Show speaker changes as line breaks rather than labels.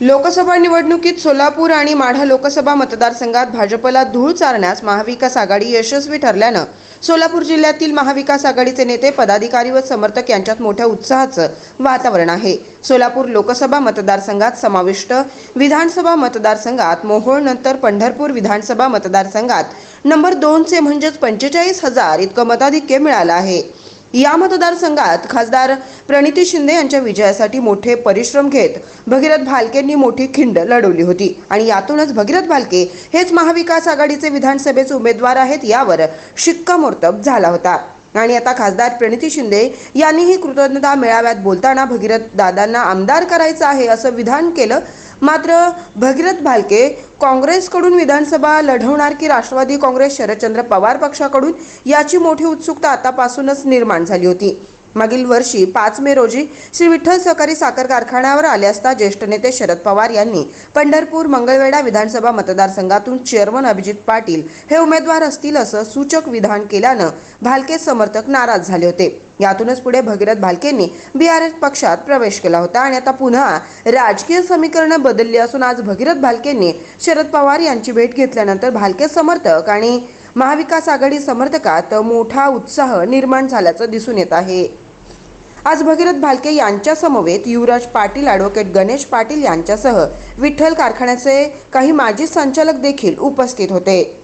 लोकसभा निवडणुकीत सोलापूर आणि माढा लोकसभा मतदारसंघात भाजपला धूळ चारण्यास महाविकास आघाडी यशस्वी ठरल्यानं सोलापूर जिल्ह्यातील महाविकास आघाडीचे नेते पदाधिकारी व समर्थक यांच्यात मोठ्या उत्साहाचं वातावरण आहे. सोलापूर लोकसभा मतदारसंघात समाविष्ट विधानसभा मतदारसंघात मोहोळ नंतर पंढरपूर विधानसभा मतदारसंघात नंबर दोनचे म्हणजेच पंचेचाळीस हजार इतकं मताधिक्य मिळालं आहे. या मतदारसंघात खासदार प्रणिती शिंदे यांच्या विजयासाठी मोठे परिश्रम घेत भगीरथ भालकेंनी मोठी खिंड लढवली होती. आणि यातूनच भगीरथ भालके हेच महाविकास आघाडीचे विधानसभेचे उमेदवार आहेत यावर शिक्कामोर्तब झाला होता. आणि आता खासदार प्रणिती शिंदे यांनीही कृतज्ञता मेळाव्यात बोलताना भगीरथ दादांना आमदार करायचं आहे असं विधान केलं. मात्र भगीरथ भालके काँग्रेसकडून विधानसभा लढवणार की राष्ट्रवादी काँग्रेस शरदचंद्र पवार पक्षाकडून याची मोठी उत्सुकता आतापासूनच निर्माण झाली होती. मागील वर्षी पाच मे रोजी श्री विठ्ठल सहकारी साखर कारखान्यावर आले असता ज्येष्ठ नेते शरद पवार यांनी पंढरपूर मंगळवेढा विधानसभा मतदारसंघातून चेअरमन अभिजित पाटील हे उमेदवार असतील असं सूचक विधान केल्यानं भालके समर्थक नाराज झाले होते. यातूनच पुढे भगीरथ भालकेंनी बीआरएस पक्षात प्रवेश केला होता आणि आता पुन्हा राजकीय समीकरणं बदलली असून आज भगीरथ भालकेंनी शरद पवार यांची भेट घेतल्यानंतर भालके समर्थक आणि महाविकास आघाडी समर्थकात मोठा उत्साह निर्माण झाल्याचं दिसून येत आहे. आज भगीरथ भालके यांच्या समवेत युवराज पाटील ॲडव्होकेट गणेश पाटील यांच्यासह विठ्ठल कारखान्याचे काही माजी संचालक देखील उपस्थित होते.